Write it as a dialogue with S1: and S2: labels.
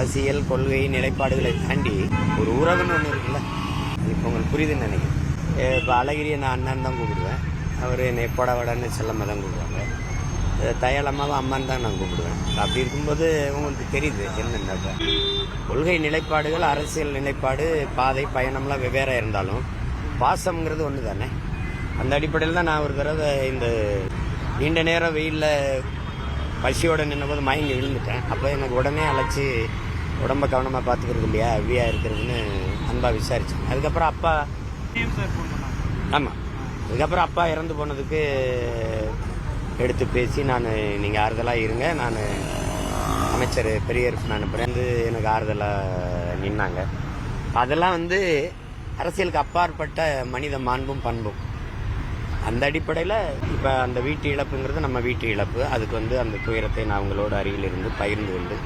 S1: அரசியல் கொள்கை நிலைப்பாடுகளை தாண்டி ஒரு உறவுன்னு ஒன்று இருக்குல்ல? இப்போ உங்களுக்கு புரியுதுன்னு நினைக்கிறேன். இப்போ அழகிரியை நான் அண்ணன் தான் கூப்பிடுவேன். அவர் என்னை பொடவடன்னு செல்லம்மா தான் கூப்பிடுவாங்க. தயாளமாக அம்மான் அம்மான்னு தான் நான் கூப்பிடுவேன். அப்படி இருக்கும்போது உங்களுக்கு தெரியுது என்னென்ன கொள்கை நிலைப்பாடுகள் அரசியல் நிலைப்பாடு பாதை பயணம்லாம் வெவ்வேறு இருந்தாலும் பாசம்ங்கிறது ஒன்று தானே? அந்த அடிப்படையில் தான் நான் ஒரு தடவை இந்த நீண்ட நேரம் வெயிலில் பசியோடு நின்னபோது மயங்கி விழுந்துட்டேன். அப்போ எனக்கு உடனே அழைச்சி உடம்ப கவனமாக பார்த்துக்கிறது இல்லையா? ஹெவியா இருக்கிறதுன்னு அன்பாக விசாரிச்சேன். அதுக்கப்புறம் அப்பா ஆமாம் அதுக்கப்புறம் அப்பா இறந்து போனதுக்கு எடுத்து பேசி நான் நீங்கள் ஆறுதலாக இருங்க. நான் அமைச்சர் பெரியர் நான் பிறந்து எனக்கு ஆறுதலாக நின்னாங்க. அதெல்லாம் வந்து அரசியலுக்கு அப்பாற்பட்ட மனித மாண்பும் பண்பும். அந்த அடிப்படையில் இப்போ அந்த வீட்டு இழப்புங்கிறது நம்ம வீட்டு இழப்பு. அதுக்கு வந்து அந்த துயரத்தை நான் அவங்களோட அருகில் இருந்து பகிர்ந்து கொண்டு